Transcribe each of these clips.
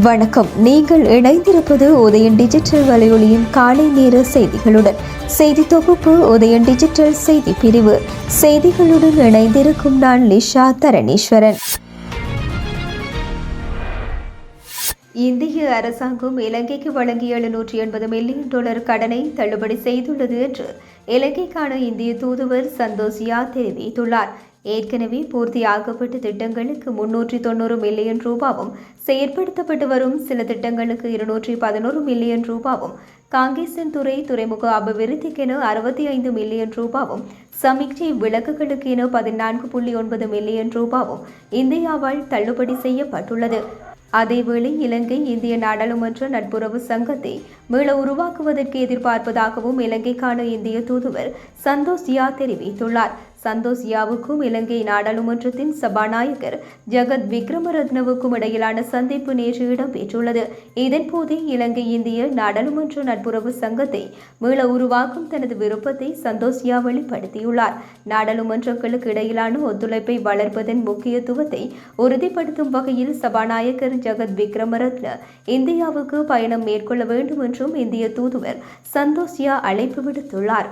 வணக்கம். நீங்கள் இணைந்திருப்பது உதயன் டிஜிட்டல் வலையொலியின் காலை நேர செய்திகளுடன். செய்தி தொகுப்பு உதயன் டிஜிட்டல் செய்தி பிரிவு. செய்திகளுடன் இணைந்திருக்கும் நான் லிஷா தரணீஸ்வரன். இந்திய அரசாங்கம் இலங்கைக்கு வழங்கிய எழுநூற்றி எண்பது மில்லியன் டாலர் கடனை தள்ளுபடி செய்துள்ளது என்று இலங்கைக்கான இந்திய தூதுவர் சந்தோஷியா தெரிவித்துள்ளார். ஏற்கனவே பூர்த்தியாக்கப்பட்ட திட்டங்களுக்கு முன்னூற்றி தொண்ணூறு மில்லியன் ரூபாவும் செயற்படுத்தப்பட்டு வரும் சில திட்டங்களுக்கு இருநூற்றி பதினோரு மில்லியன் ரூபாவும் காங்கேசன் துறை துறைமுக அபிவிருத்திக்கென அறுபத்தி ஐந்து மில்லியன் ரூபாவும் சமீட்சை விளக்குகளுக்கென பதினான்கு புள்ளி ஒன்பது மில்லியன் ரூபாவும் இந்தியாவால் தள்ளுபடி செய்யப்பட்டுள்ளது. அதேவேளை இலங்கை இந்திய நாடாளுமன்ற நட்புறவு சங்கத்தை மீள உருவாக்குவதற்கு எதிர்பார்ப்பதாகவும் இலங்கைக்கான இந்திய தூதுவர் சந்தோஷ் யா தெரிவித்துள்ளார். சந்தோஷ் யாவுக்கும் இலங்கை நாடாளுமன்றத்தின் சபாநாயகர் ஜெகத் விக்ரமரத்னவுக்கும் இடையிலான சந்திப்பு நேற்று இடம்பெற்றுள்ளது. இதன்போதே இலங்கை இந்திய நாடாளுமன்ற நட்புறவு சங்கத்தை மீள உருவாக்கும் தனது விருப்பத்தை சந்தோஷ் வெளிப்படுத்தியுள்ளார். நாடாளுமன்றங்களுக்கு இடையிலான ஒத்துழைப்பை வளர்ப்பதன் முக்கியத்துவத்தை உறுதிப்படுத்தும் வகையில் சபாநாயகர் ஜெகத் விக்ரமரத்ன இந்தியாவுக்கு பயணம் மேற்கொள்ள வேண்டும் என்றும் இந்திய தூதுவர் சந்தோஷியா அழைப்பு விடுத்துள்ளார்.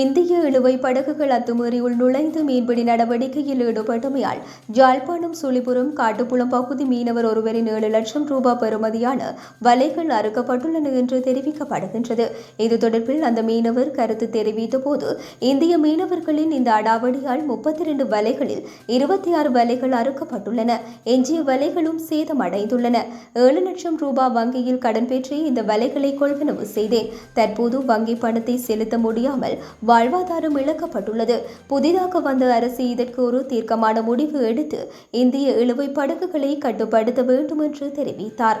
இந்திய இழுவை படகுகள் அத்துமீறியுள் நுழைந்து மீன்பிடி நடவடிக்கையில் ஈடுபட்டமையால் ஜாழ்ப்பாணம் சுழிபுரம் காட்டுப்புலம் பகுதி மீனவர் ஒருவரின் ஏழு லட்சம் ரூபாய் பெறுமதியான வலைகள் அறுக்கப்பட்டுள்ளன என்று தெரிவிக்கப்படுகின்றது. இது தொடர்பில் அந்த மீனவர் கருத்து தெரிவித்த போது இந்திய மீனவர்களின் இந்த அடாவடியால் முப்பத்தி இரண்டு வலைகளில் இருபத்தி ஆறு வலைகள் அறுக்கப்பட்டுள்ளன. எஞ்சிய வலைகளும் சேதமடைந்துள்ளன. ஏழு லட்சம் ரூபாய் வங்கியில் கடன் பெற்று இந்த வலைகளை கொள்வனவு செய்தேன். தற்போது வங்கி பணத்தை செலுத்த முடியாமல் வாழ்வாதாரம் இழக்கப்பட்டுள்ளது. புதிதாக வந்த அரசு இதற்கு ஒரு தீர்க்கமான முடிவு எடுத்து இந்திய இழுவை படகுகளை கட்டுப்படுத்த வேண்டும் என்று தெரிவித்தார்.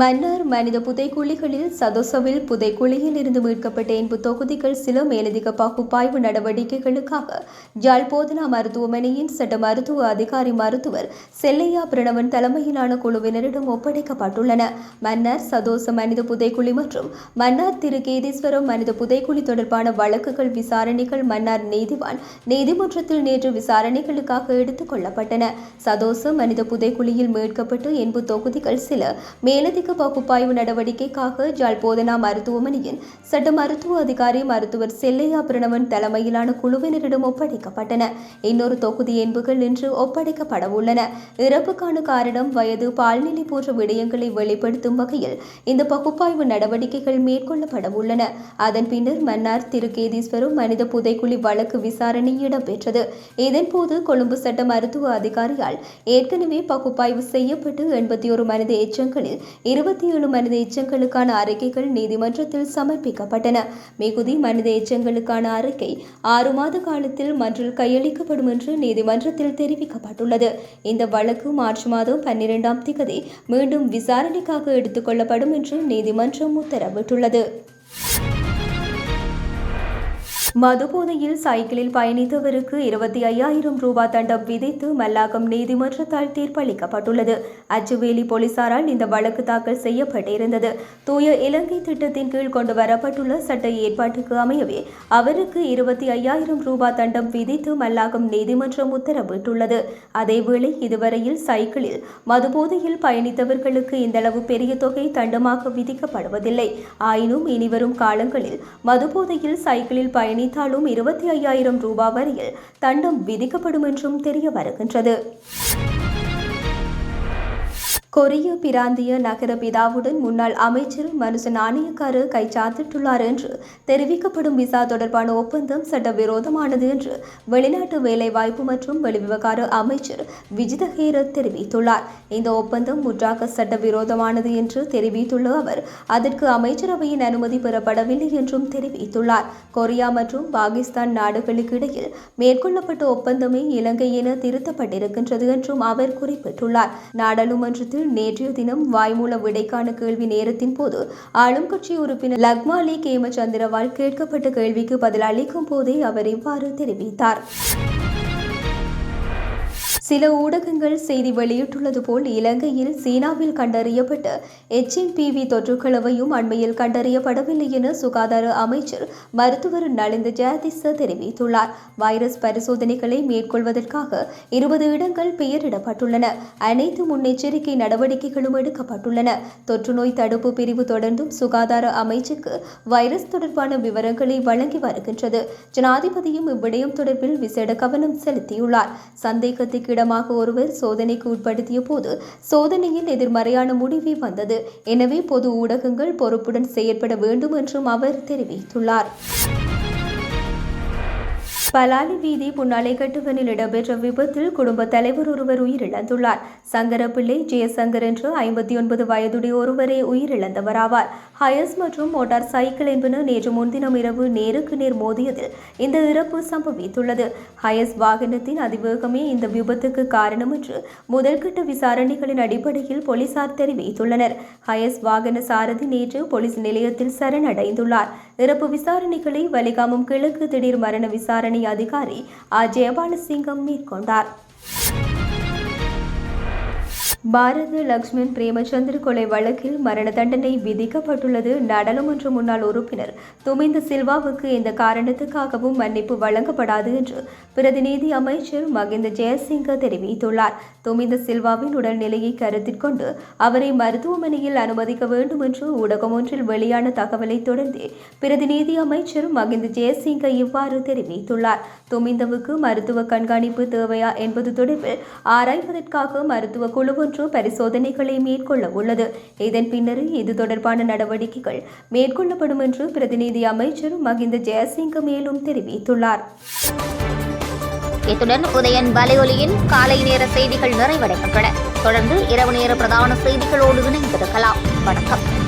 மன்னார் மனித புதைக்குழிகளில் சதோசவில் புதைக்குழியில் இருந்து மீட்கப்பட்ட என்பு தொகுதிகள் சில மேலதிக பகுப்பாய்வு நடவடிக்கைகளுக்காக ஜாழ் போதனா மருத்துவமனையின் சட்ட மருத்துவ அதிகாரி மருத்துவர் செல்லையா பிரணவன் தலைமையிலான குழுவினரிடம் ஒப்படைக்கப்பட்டுள்ளன. மன்னார் சதோச மனித புதைக்குழி மற்றும் மன்னார் திருக்கேதீஸ்வரம் மனித புதைக்குழி தொடர்பான வழக்குகள் விசாரணைகள் மன்னார் நீதிவான் நீதிமன்றத்தில் நேற்று விசாரணைகளுக்காக எடுத்துக் கொள்ளப்பட்டன. சதோச மனித புதைக்குழியில் மீட்கப்பட்டு என்பு தொகுதிகள் சில மேலதிக மேலதிக பகுப்பாய்வு நடவடிக்கைக்காக ஜாழ் போதனா மருத்துவமனையின் சட்ட மருத்துவ அதிகாரி மருத்துவர் செல்லையா பிரணவன் தலைமையிலான குழுவினரிடம் ஒப்படைக்கப்பட்டன. இன்னொரு தொகுதி என்புகள் இன்று ஒப்படைக்கப்பட உள்ளன. இறப்புக்கான காரணம் வயது பால்நிலை போன்ற விடயங்களை வெளிப்படுத்தும் வகையில் இந்த பகுப்பாய்வு நடவடிக்கைகள் மேற்கொள்ளப்பட உள்ளன. அதன் பின்னர் மன்னார் திருக்கேதீஸ்வரம் மனித புதைக்குழி வழக்கு விசாரணை இடம்பெற்றது. இதன்போது கொழும்பு சட்ட மருத்துவ அதிகாரியால் ஏற்கனவே பகுப்பாய்வு செய்யப்பட்டு எண்பத்தி ஒரு மனித எச்சங்களில் இருபத்தி ஏழு மனித எச்சங்களுக்கான அறிக்கைகள் நீதிமன்றத்தில் சமர்ப்பிக்கப்பட்டன. மிகுதி மனித எச்சங்களுக்கான அறிக்கை ஆறு மாத காலத்தில் மன்றில் கையளிக்கப்படும் என்று நீதிமன்றத்தில் தெரிவிக்கப்பட்டுள்ளது. இந்த வழக்கு மார்ச் மாதம் பன்னிரெண்டாம் திகதி மீண்டும் விசாரணைக்காக எடுத்துக் கொள்ளப்படும் என்று நீதிமன்றம் உத்தரவிட்டுள்ளது. மதுபோதையில் சைக்கிளில் பயணித்தவருக்கு இருபத்தி ஐயாயிரம் ரூபாய் தண்டம் விதித்து மல்லாகம் நீதிமன்றத்தால் தீர்ப்பளிக்கப்பட்டுள்ளது. அச்சுவேலி போலீசாரால் இந்த வழக்கு தாக்கல் செய்யப்பட்டிருந்தது. தூய இலங்கை திட்டத்தின் கீழ் கொண்டு வரப்பட்டுள்ள சட்ட ஏற்பாட்டுக்கு அமையவே அவருக்கு இருபத்தி ஐயாயிரம் ரூபாய் தண்டம் விதித்து மல்லாகம் நீதிமன்றம் உத்தரவிட்டுள்ளது. அதேவேளை இதுவரையில் சைக்கிளில் மதுபோதையில் பயணித்தவர்களுக்கு இந்தளவு பெரிய தொகை தண்டமாக விதிக்கப்படுவதில்லை. ஆயினும் இனிவரும் காலங்களில் மதுபோதையில் சைக்கிளில் பயணி பயணித்தாலும் இருபத்தி ஐயாயிரம் ரூபாய் வரையில் தண்டம் விதிக்கப்படும் என்றும் தெரிய வருகின்றது. கொரிய பிராந்திய நகர பிதாவுடன் முன்னாள் அமைச்சர் மனுஷ நாணயக்காரு கைச்சாத்திட்டுள்ளார் என்று தெரிவிக்கப்படும் விசா தொடர்பான ஒப்பந்தம் சட்டவிரோதமானது என்று வெளிநாட்டு வேலைவாய்ப்பு மற்றும் வெளிவிவகார அமைச்சர் விஜித ஹேரத் தெரிவித்துள்ளார். இந்த ஒப்பந்தம் முற்றாக சட்டவிரோதமானது என்று தெரிவித்துள்ள அவர் அதற்கு அமைச்சரவையின் அனுமதி பெறப்படவில்லை என்றும் தெரிவித்துள்ளார். கொரியா மற்றும் பாகிஸ்தான் நாடுகளுக்கு இடையில் மேற்கொள்ளப்பட்ட ஒப்பந்தமே இலங்கை என திருத்தப்பட்டிருக்கின்றது என்றும் அவர் குறிப்பிட்டுள்ளார். நாடாளுமன்றத்தில் நேற்றைய தினம் வாய்மூல விடைக்கான கேள்வி நேரத்தின் போது ஆளும் கட்சி உறுப்பினர் லக்மாலி கேமச்சந்திரவால் கேட்கப்பட்ட கேள்விக்கு பதிலளிக்கும் போதே அவர் இவ்வாறு தெரிவித்தார். சில ஊடகங்கள் செய்தி வெளியிட்டுள்ளது போல் இலங்கையில் சீனாவில் கண்டறியப்பட்ட எச்என்பிவி தொற்றுக்களவையும் அண்மையில் கண்டறியப்படவில்லை என சுகாதார அமைச்சர் மருத்துவர் நலிந்த ஜெயதிச தெரிவித்துள்ளார். வைரஸ் பரிசோதனைகளை மேற்கொள்வதற்காக இருபது இடங்கள் பெயரிடப்பட்டுள்ளன. அனைத்து முன்னெச்சரிக்கை நடவடிக்கைகளும் எடுக்கப்பட்டுள்ளன. தொற்றுநோய் தடுப்பு பிரிவு தொடர்ந்தும் சுகாதார அமைச்சுக்கு வைரஸ் தொடர்பான விவரங்களை வழங்கி வருகின்றது. ஜனாதிபதியும் இவ்விடயம் தொடர்பில் விசேட கவனம் செலுத்தியுள்ளார். சந்தேகத்துக்கு இடமாக ஒருவர் சோதனைக்கு உட்படுத்திய போது சோதனையில் எதிர்மறையான முடிவே வந்தது. எனவே பொது ஊடகங்கள் பொறுப்புடன் செயற்பட வேண்டும் என்றும் அவர் தெரிவித்துள்ளார். பலாலி வீதி புன்னாலை கட்டுவனில் இடம்பெற்ற விபத்தில் குடும்ப தலைவர் ஒருவர் உயிரிழந்துள்ளார். சங்கரப்பிள்ளை ஜெயசங்கர் என்று ஐம்பத்தி ஒன்பது வயதுடைய ஒருவரே உயிரிழந்தவராவார். ஹயஸ் மற்றும் மோட்டார் சைக்கிள் என்பன நேற்று முன்தினம் இரவு நேருக்கு நேர் மோதியதில் இந்த இறப்பு சம்பவித்துள்ளது. ஹயஸ் வாகனத்தின் அதிவேகமே இந்த விபத்துக்கு காரணம் என்று முதல்கட்ட விசாரணைகளின் அடிப்படையில் போலீசார் தெரிவித்துள்ளனர். ஹயஸ் வாகன சாரதி நேற்று போலீஸ் நிலையத்தில் சரணடைந்துள்ளார். இறப்பு விசாரணைகளை வலிகாமம் கிழக்கு திடீர் மரண விசாரணை அதிகாரி ஆ ஜெயபாலசிங்கம் மேற்கொண்டார் பாரத லக்ஷ்மண் பிரேமச்சந்திர கொலை வழக்கில் மரண தண்டனை விதிக்கப்பட்டுள்ளது நாடாளுமன்ற முன்னாள் உறுப்பினர் துமிந்த சில்வாவுக்கு இந்த காரணத்துக்காகவும் மன்னிப்பு வழங்கப்படாது என்று பிரதிநிதி அமைச்சர் மகிந்த ஜெயசிங்க தெரிவித்துள்ளார். துமிந்த சில்வாவின் உடல்நிலையை கருத்தில் கொண்டு அவரை மருத்துவமனையில் அனுமதிக்க வேண்டும் என்று ஊடகம் ஒன்றில் வெளியான தகவலை தொடர்ந்து பிரதிநிதி அமைச்சர் மகிந்த ஜெயசிங்க இவ்வாறு தெரிவித்துள்ளார். துமிந்தவுக்கு மருத்துவ கண்காணிப்பு தேவையா என்பது தொடர்பில் ஆராய்வதற்காக மருத்துவ குழு தொற்று பரிசோதனைகளை மேற்கொள்ள உள்ளது. இதன் பின்னர் இது தொடர்பான நடவடிக்கைகள் மேற்கொள்ளப்படும் என்று பிரதிநிதி அமைச்சர் மகிந்த ஜெயசிங்க மேலும் தெரிவித்துள்ளார். இத்துடன் உதயன் வலையொலியின் காலை நேர செய்திகள் நிறைவடைகின்றன. தொடர்ந்து இரவு நேர பிரதான செய்திகளோடு இணைந்திருக்கலாம். வணக்கம்.